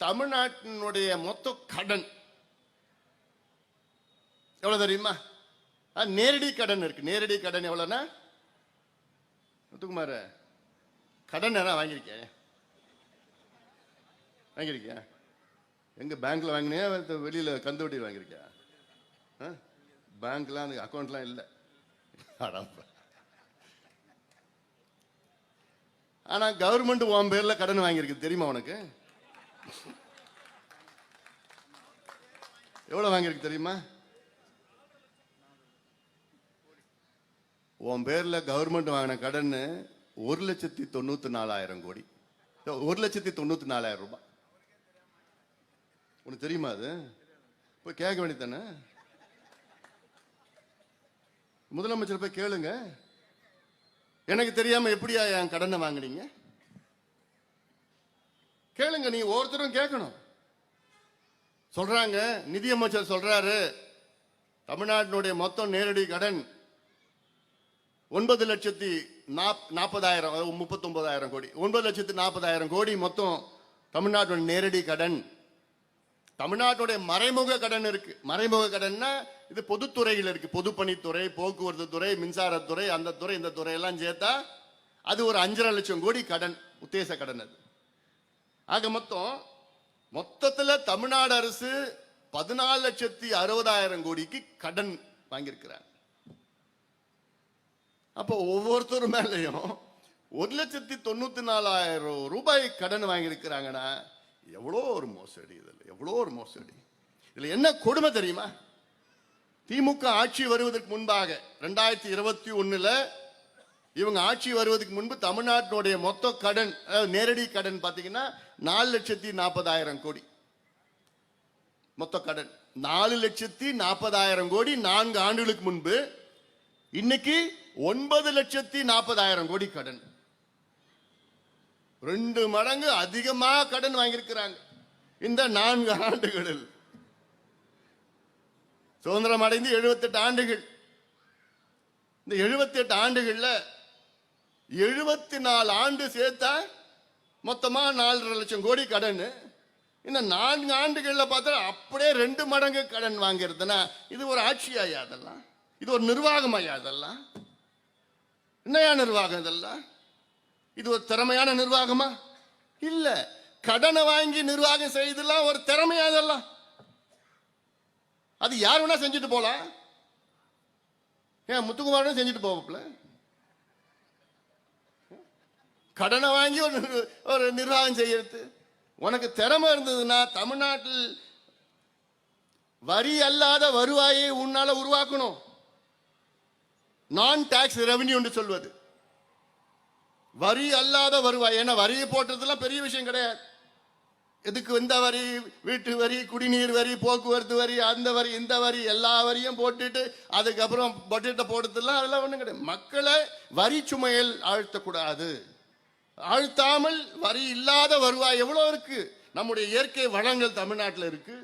தமிழ்நாட்டினுடைய மொத்த கடன். எவ்வளவு தெரியுமா? ஆ, நேரடி கடன் இருக்கு. நேரடி கடன் எவ்வளோன்னா முத்துக்குமார் கடன் எதனா வாங்கியிருக்கேன் வாங்கியிருக்கியா? எங்கே பேங்க்கில் வாங்கினியா? வெளியில் வெளியில கந்து வட்டி வாங்கியிருக்கியா? ஆ? பேங்க்லாம் அந்த அக்கௌண்ட்லாம் இல்லை. ஆனால் கவர்மெண்ட் உன் பேரில் கடன் வாங்கியிருக்கு. தெரியுமா உனக்கு? எவ்வளவு வாங்கியிருக்கு தெரியுமா? உன் பேர்ல கவர்மெண்ட் வாங்கின கடன் ஒரு லட்சத்தி தொண்ணூத்தி நாலாயிரம் கோடி. ஒரு லட்சத்தி தொண்ணூத்தி நாலாயிரம் ரூபாய். உனக்கு தெரியுமா அது? போய் கேட்க வேண்டியதானே முதலமைச்சர் போய் கேளுங்க. எனக்கு தெரியாம எப்படியா என் கடனை வாங்குனீங்க? கேளுங்க நீ ஒவ்வொருத்தரும் கேட்கணும். சொல்றாங்க நிதியமைச்சர் சொல்றாரு தமிழ்நாட்டினுடைய மொத்தம் நேரடி கடன் ஒன்பது லட்சத்தி நாப் நாற்பதாயிரம் முப்பத்தொன்பதாயிரம் கோடி. ஒன்பது லட்சத்தி நாற்பதாயிரம் கோடி மொத்தம் தமிழ்நாட்டோட நேரடி கடன். தமிழ்நாட்டுடைய மறைமுக கடன் இருக்கு. மறைமுக கடன்னா இது பொதுத்துறையில் இருக்கு. பொதுப்பணித்துறை போக்குவரத்து துறை மின்சாரத்துறை அந்த துறை இந்த துறையெல்லாம் சேர்த்தா அது ஒரு அஞ்சரை லட்சம் கோடி கடன் உத்தேச கடன் அது. ஆக மொத்தம் மொத்தத்தில் தமிழ்நாடு அரசு பதினாலு லட்சத்தி அறுபதாயிரம் கோடிக்கு கடன் வாங்கியிருக்கிறாங்க. அப்போ ஒவ்வொருத்தர் மேலேயும் ஒரு லட்சத்தி தொண்ணூற்றி நாலாயிரம் ரூபாய் கடன் வாங்கியிருக்கிறாங்கன்னா எவ்வளோ ஒரு மோசடி இதில் எவ்வளோ ஒரு மோசடி. இதில் என்ன கொடுமை தெரியுமா? திமுக ஆட்சி வருவதற்கு முன்பாக ரெண்டாயிரத்தி இருபத்தி ஒன்றில் இவங்க ஆட்சி வருவதற்கு முன்பு தமிழ்நாட்டினுடைய மொத்த கடன் அதாவது நேரடி கடன் பார்த்தீங்கன்னா நாலு லட்சத்தி நாற்பதாயிரம் கோடி. மொத்த கடன். நாலு லட்சத்தி நாற்பதாயிரம் கோடி நான்கு ஆண்டுகளுக்கு முன்பு இன்னைக்கு ஒன்பது லட்சத்தி நாற்பதாயிரம் கோடி கடன். ரெண்டு மடங்கு அதிகமாக கடன் வாங்கியிருக்கிறாங்க. இந்த நான்கு ஆண்டுகளில். சுதந்திரம் அடைந்து 78 ஆண்டுகள். இந்த எழுபத்தெட்டு ஆண்டுகளில் எழுபத்தி நாலு ஆண்டு சேர்த்தா மொத்தமாக நாலரை லட்சம் கோடி கடன். இந்த நான்கு ஆண்டுகளில் பார்த்தா அப்படியே ரெண்டு மடங்கு கடன் வாங்கிறதுனா இது ஒரு ஆட்சியாயா அதெல்லாம்? இது ஒரு நிர்வாகமாயா அதெல்லாம்? என்னையா நிர்வாகம் இதெல்லாம்? இது ஒரு திறமையான நிர்வாகமா? இல்லை. கடனை வாங்கி நிர்வாகம் செய்தெல்லாம் ஒரு திறமையா இதெல்லாம்? அது யார் வேணா செஞ்சுட்டு போகலாம் ஏன் முத்துக்குமாரனும் செஞ்சுட்டு போவாப்ல கடனை வாங்கி ஒரு ஒரு நிர்வாகம் செய்யறது. உனக்கு திறமை இருந்ததுன்னா தமிழ்நாட்டில் வரி அல்லாத வருவாயை உன்னால உருவாக்கணும். நான் டாக்ஸ் ரெவன்யூ என்று சொல்வது. வரி அல்லாத வருவாய் ஏன்னா வரியை போட்டதெல்லாம் பெரிய விஷயம் கிடையாது. எதுக்கு இந்த வரி வீட்டு வரி குடிநீர் வரி போக்குவரத்து வரி அந்த வரி இந்த வரி எல்லா வரியும் போட்டுட்டு அதுக்கப்புறம் பட்ஜெட்டை போடுறதுலாம் அதெல்லாம் ஒன்றும் கிடையாது. மக்களை வரி சுமையில் ஆழ்த்தக்கூடாது. ஆழ்த்தாமல் வரி இல்லாத வருவாய் எவ்வளோ இருக்குது நம்முடைய இயற்கை வளங்கள் தமிழ்நாட்டில் இருக்குது